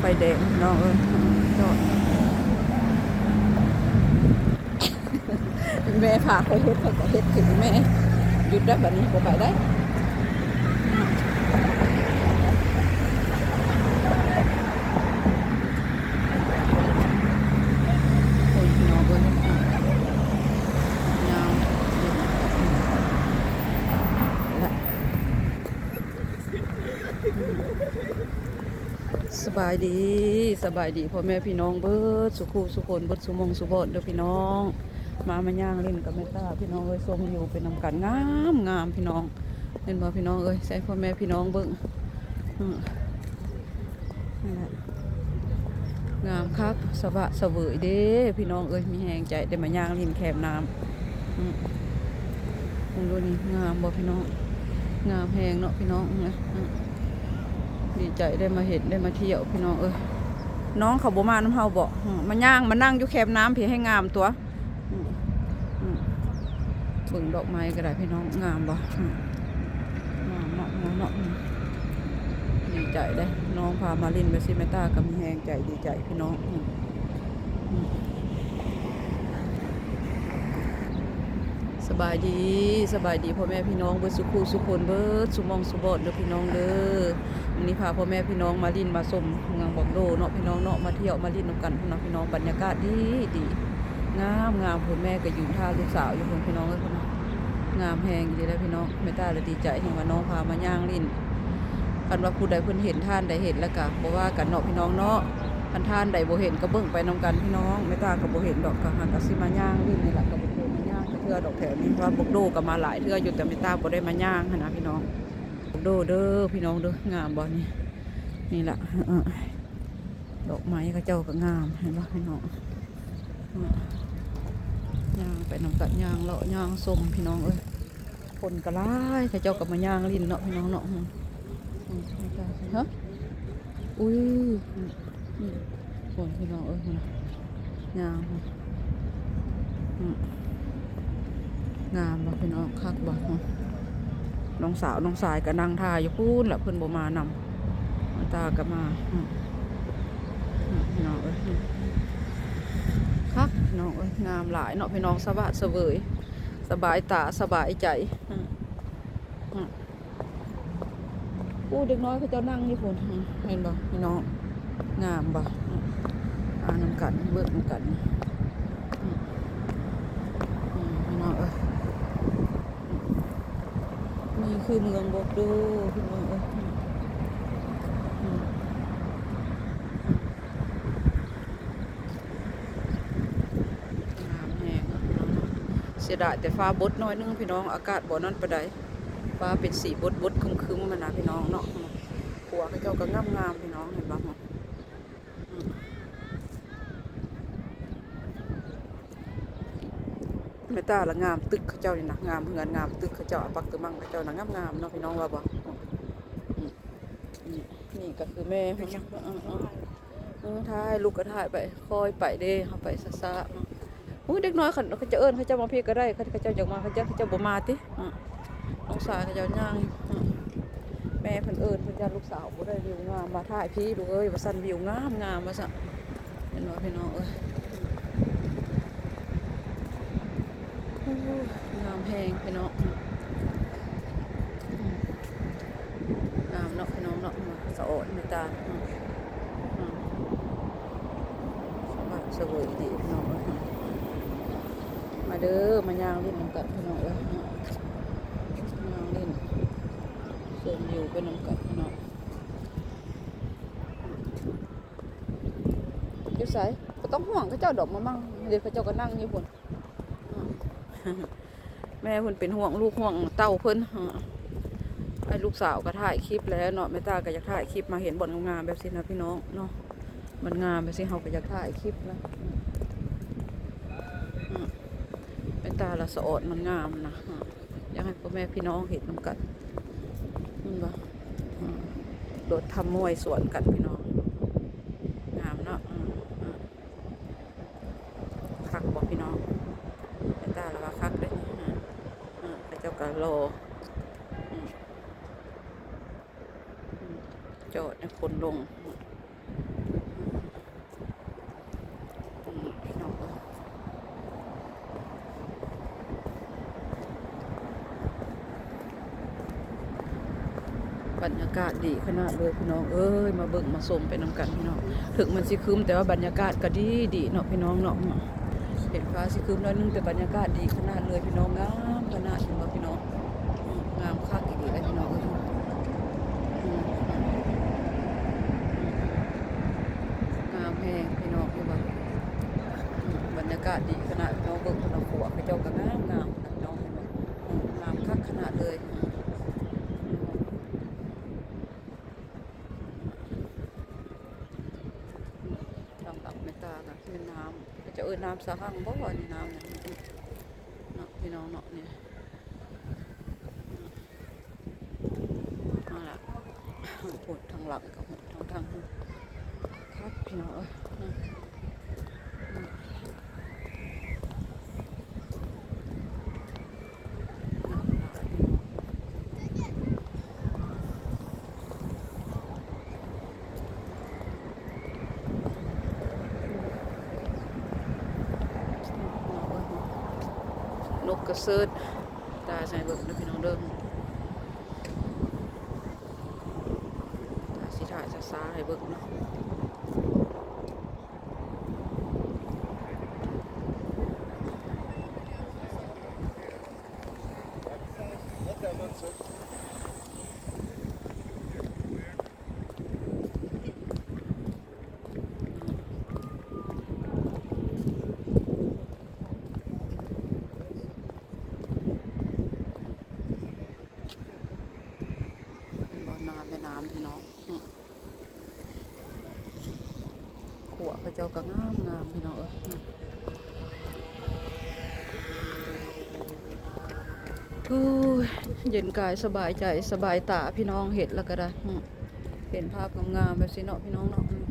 ไฟแดงน้องเอ้ยจอดแม่พาเขาเฮ็ดเขาก็เฮ็ดถึงแม่หยุดได้แบบนี้ก็ไปได้ สบายดีสบายดีพ่อแม่พี่น้องเบิดสุขูสุคนเบิดสุมงสุบดเด้อพี่น้อง มามาย่างเล่นกับแม่ตาพี่น้องเอ้ยทรงอยู่เป็นนำกันงามงามพี่น้องเห็นบ่พี่น้องเอ้ยใส่พ่อแม่พี่น้องเบิ่งนั่แหละงามคักสบะเสวยเด้พี่น้องเอ้ยมีแหงใจได้มาย่างลินแคมน้ำอืมองดูนี่งามบ่พี่น้อง งามแหงเนาะพี่น้องนะ ดีใจได้มาเห็นได้มาเที่ยวพี่น้องเอ้ยน้องเขาบ่มาน้ำเฮาบ่อืมาย่างมานั่งอยู่แคมน้ำเพียให้งามตัวเบิ่งดอกไม้ก็ได้พี่น้องงามบ่งามเนาะงามเนาะดีใจได้น้องพามาลินไปซิเมตากำแหงใจดีใจพี่น้องอืมอืม สบายดีสบายดีพ่อแม่พี่น้องเบิดสุขูสุคนเบิดสุมองสุบอดเด้อพี่น้องเด้อวันนี้พาพ่อแม่พี่น้องมาลินมาชมเมืองบอกโดเนาะพี่น้องเนาะมาเที่ยวมาลินนำกันพี่น้องพี่น้องบรรยากาศดีดีงามงามพ่อแม่ก็ยืนท่าลูกสาวอยู่คนพี่น้องเอ้ยคนน่ะงามแหงดีแล้วพี่น้องไม่ตาเลยดีใจเห็นว่าน้องพามาย่างลินคันว่าผู้ใดเพิ่นเห็นท่านใดเห็นแล้วก็บ่ว่ากันเนาะพี่น้องเนาะคันท่านใดบ่เห็นก็เบิ่งไปนํกันพี่น้อง ไม่ตาก็บ่เห็นดอกก็หากก็สิมาย่างลินนี่แหละก็บ่ เทื่อดอกแถวนี้เพราะว่าบกโดก็มาหลายเทื่ออยู่แต่ไม่ตาบ่ได้มาย่างนะพี่น้องบกโดเด้อพี่น้องเด้องามบ่นี่นี่แหละดอกไม้เขาเจ้าก็งามเห็นบ่พี่น้องย่างไปน้ำกัดย่างเลาะย่างส้มพี่น้องเอ้ยคนก็ร้ายถ้าเจ้ากับมาย่างลินเนาะพี่น้องเนาะฮะอุ้ยอืมอืมคนพี่น้องเอ้ยนะย่างอืม งามบ่พี่น้องคักบ่น้องสาวน้องสายก็นั่งทาอยู่พูนแหละเพิ่นบ่มานำตาก็มาพี่น้องเอ้ยคักพี่น้องเอ้ยงามหลายเนาะพี่น้องสบะเสวยสบายตาสบายใจอู้เด็กน้อยเขาเจะนั่งนี่พุ่นเห็นบ่พี่น้องงามบ่อ่านำกันเบิกนำกันอืมอืมพี่น้องเอ้ยอืม นี่คือเมืองบกดูพี่น้องเอ้ยอืองามแหงเสียดายแต่ฟ้าบดน้อยนึงพี่น้องอากาศบ่นั่นปะไดฟ้าเป็นสีบดบดคึมคึมมันนะพี่น้องเนาะหัวเขาเจ้าก็งามงามพี่น้องเห็นบ้างไม่ ตาละงามตึกเขาเจ้านี่นะงามเพื่อนงามตึกเขาเจ้าปักตะมังเขาเจ้านะงามงามเนาะพี่น้องว่าบ่นี่นี่ก็คือแม่เพิ่นเนาะเออเออเออถ่ายลูกก็ถ่ายไปคอยไปเด้เขาไปซ่าๆเนาะอุ้ยเด็กน้อยเขาเขาจะเอิ้นเขาจะมาพี่ก็ได้เขาเขาเจะอยากมาเขาจะเขาจะบ่มาติน้องสาวเขาจะย่างแม่เพิ่นเอิ้นเพิ่นจะลูกสาวบ่ได้วิวงามมาถ่ายพี่ลูเอ้ยว่าซั่นวิวงามงามว่าซั่นเห็นบ่พี่น้องเอ้ยโอ้ย งามแพงพี่น้องงามเนาะพี่น้องเนาะสะอดไม่ตาสบายสวยดีพี่น้องเอ้ยมาเด้อมาย่างเล่นน้ำกัดพี่น้องเอ้ยย่างเล่นส่วนอยู่เป็นน้ำกัดพี่น้องอยุ่ใส่ก็ต้องห่วงเขาเจ้าดอกมามั่งเดี๋ยวเขาเจ้าก็นั่งอยู่บน แม่เพิ่นเป็นห่วงลูกห่วงเต้าเพิ่นไอ้ลูกสาวก็ถ่ายคลิปแล้วเนาะแม่ตาก็อยากถ่ายคลิปมาเห็นบ่อนงามแบบนี้นะพี่น้องเนาะมันงามแบบนี้เฮาก็อยากถ่ายคลิปนะเป็นตาละสะอดมันงามนะอยากให้พ่อแม่พี่น้องเห็นนำกันมันบ่อืมโดดทำมวยสวนกันพี่น้องามเนาะอืมอืมคักบอกพี่น้องเป็นตาละว่าคักเลยนี่ฮะอืมพระเจ้ากะโลอืมอืมจอดให้คนลง บรรยากาศดีขนาดเลยพี่น้องเอ้ยมาเบิ่งมาชมไปนำกันพี่น้องถึงมันสิครึ้มแต่ว่าบรรยากาศก็ดีดีเนาะพี่น้องเนาะเห็นฟ้าสิครึ้มน้อยนึงแต่บรรยากาศดีขนาดเลยพี่น้องงามขนาดเห็นบ่พี่น้องงามคักอีกเลยพี่น้องเอ้ยงามแฮงพี่น้องพี่บ่อืมบรรยากาศดีขนาดพี่น้องเบิ่งพน้องขัวไปเจ้าก็งามงามนะพี่น้องเห็นบ่อืมงามคักขนาดเลย ลำดับไม่ตากันเป็นน้ำก็จะเอ่ย น้ำสะหังบ่ว่านี่น้ำเนี่ยเนาะพี่น้องเนาะเนี่ยนั่นแหละปวดทางหลังกับปวทางทางครับพี่น้องเอ้ยนะอืมน่าหลายพี่น้องน กกระเซิดตาใส่เบิกนะพี่น้องเด้อตาสิถ่ายซาๆให้เบิกเนาะ บ่อน้ำแม่น้ำพี่น้องอืมขวพระเจ้า ก็งามงามพี่น้องเอ้ยอือเย็นกายสบายใจสบายตาพี่น้องเห็นแล้วก็ได้ เห็นภาพงามๆแบบสิเนาะพี่น้องเนาะอืม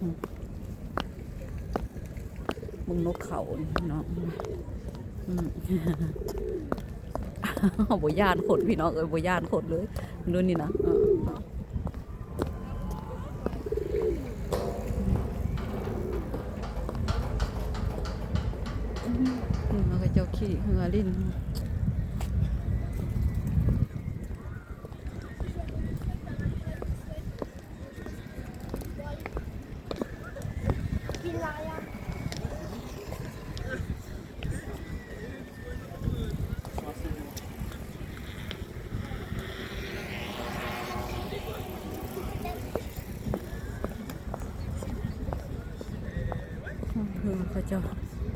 อืมมึ งนกเขานี่พี่น้องอืมบ่ย่านขดพี่น้องเอ้ยบยานขดเลยดูนี่นะเออเอออืมแล้วก็เจ้าขี้เหือลิ้น เหือพระเจ้า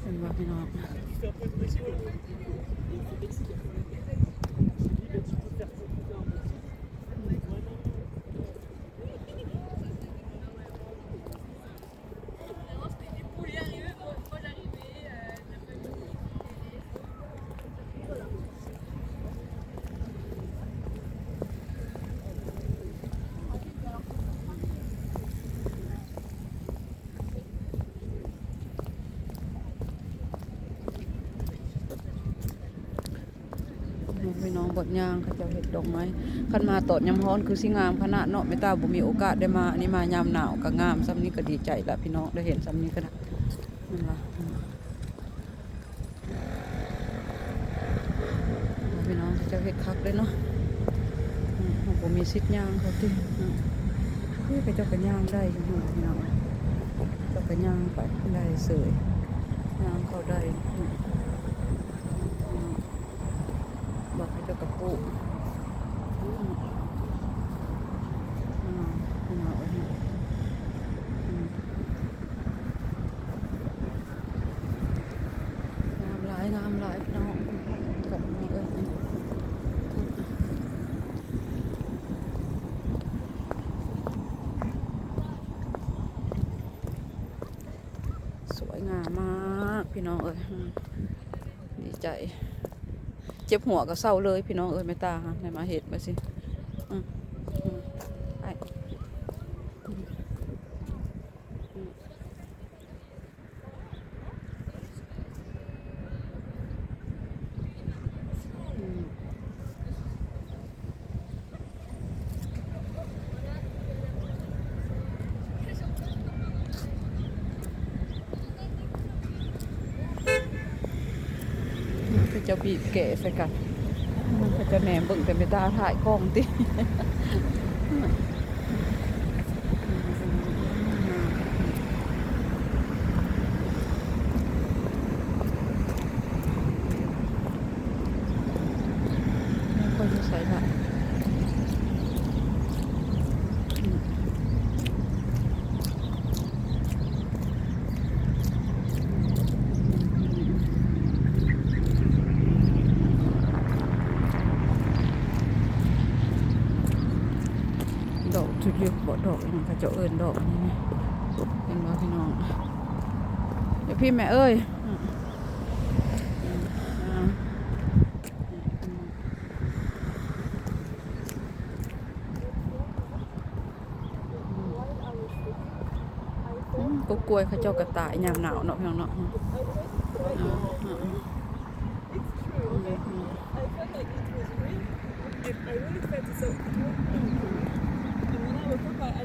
เป็นว่าพี่น้องพี่น้อง บดยางเขาเจะเห็ดดอกไม้ขันมาตอดยำฮ้อนคือสิงามขนาดเนาะไม่ตาบ่มีโอกาสได้มาอันนี้มายามหนาวก็งามซ้ำนี้ก็ดีใจละพี่น้องได้เห็นซ้ำนี้ก็ได้นั่นละพี่น้องเขาเจะเห็ดคักเลยเนาะอืมผมมีสิทธิ์ย่างเขาติอืมเฮ้ยไปเจ้ากันย่างได้อยู่พี่น้องเจ้ากันย่างไปได้เสยย่างเขาได้อืมอืมบอกให้เจ้า กุงามหลายงามหลายพี่น้องกับน้องเอ้ยสวยงามมากพี่น้องเอ้ยดีใจ จ็บหัวก็เศร้าเลย พี่น้องเอ้ยไม่ตาฮะในมาเห็ดมาสิอืมอืมไปอืม ก็จะบีบ แกะใส่กันมันก็จะแหนมเบิ่งแต่ไม่ตาถ่ายกล้องติ ไม่ค่อยจะใส่ละด อกจุดยุบบ่ดอกอันนี้เขาเจะเอิญดอกอันนี้นะเป็นว่าพี่น้องเดี๋ยวพี่แม่เอ้ยอืมอืมอ่าอืมก็กล้วยเขาเจ้ากระต่ายยามหนาวเนาะพี่น้องเนาะอืมอืมอืมอืม I felt like it was real. I, I really felt it so ด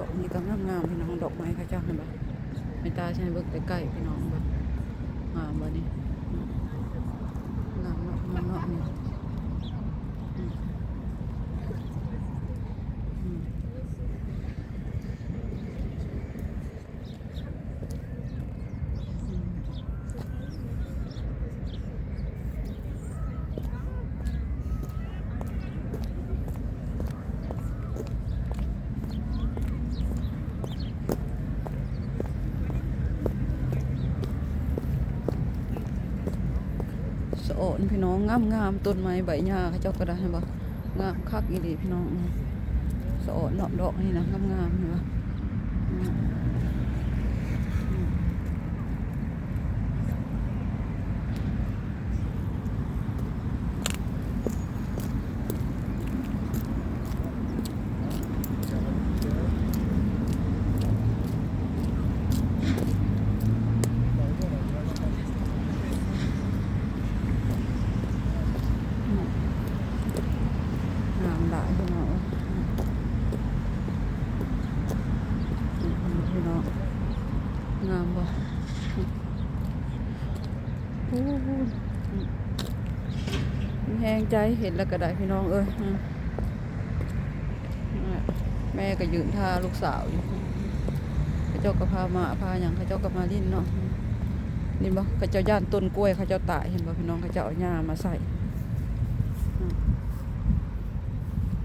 อกนี้ก็งามๆพี่น้องดอกไม้เขาเจ้าเห็นปะไม่ตาใช่เบิกใกล้ๆพี่น้องปะงามบ่นี่อืมงามเนาะงามเนาะนี่อืมอืม โอนพี่น้องงามงามต้นไม้ใบหญ้าเขาเจ้าก็ได้เห็นปะงามคักอีดีพี่น้องสะโอนดอกดอกนี่นะงามงามเห็นปะอืมอืม งามหลายพี่น้องอืมอืมพี่น้องงามบ่โอ้โหอืมมีแหง ใจเห็นแล้วก็ได้พี่น้องเอ้ยแม่ก็ยืนท่าลูกสาวอยู่เขาเจ้าก็พามาพาอย่างเขาเจ้าก็มาลิ้นเนาะนี่บ่เขาเจ้าย่านต้นกล้วยเขาเจ้าตายเห็นบ่พี่น้องเขาเจ้าเอาหญ้ามาใส่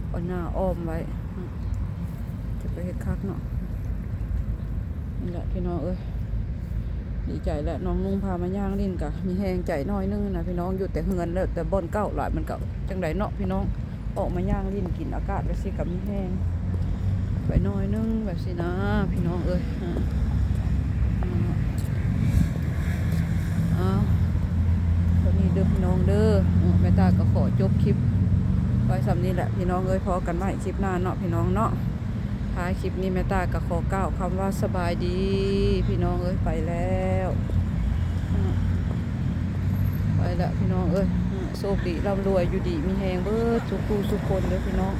เอาหน้าอ้อมไว้จะไปเฮ็ดคักเนาะนี่แหละพี่น้องเอ้ย ดีใจและน้องนุ่งพามาย่างลิ้นกะมีแหงใจน้อยนึงนะพี่น้องอยู่แต่เฮือนแล้วแต่บ่อนเก้าหลายมันเก่าจังไดเนาะพี่น้องออกมาย่างลิ้นกินอากาศไปสิกับมีแหงไปน้อยนึงแบบสินะพี่น้องเอ้ยอ่าอ่าเอาตอนนี้เด้อพี่น้องเด้ออืมแม่ตาก็ขอจบคลิปไว้สำนี้แหละพี่น้องเอ้ยพอกันใหม่คลิปหน้าเนาะพี่น้องเนาะ คลิปนี้แม่ตาก็ขอกล่าวคำว่าสบายดี พี่น้องเอ้ยไปแล้ว ไปล้วพี่น้องเอ้ยโชคดีร่ำรวยอยู่ดีมีแหงเบิดสุขูสุคนเด้อพี่น้อง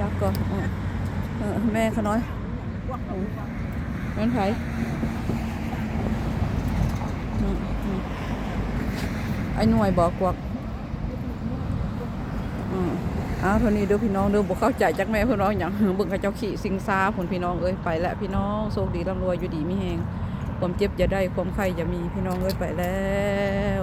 รักก่อนแม่เขาน้อยอืมแม่นไผอืมอืมไอ้หน่วยบอกกวัก อ้าวเท่านี้เด้อพี่น้องเด้อบ่เข้าใจจักแม่พี่น้องอย่างเบิ่งเขาเจ้าขี่สิงซาผลพี่น้องเอ้ยไปแล้วพี่น้องโชคดีร่ำรวยอยู่ดีมีแฮงความเจ็บอย่าได้ความไข้อย่ามีพี่น้องเอ้ยไปแล้ว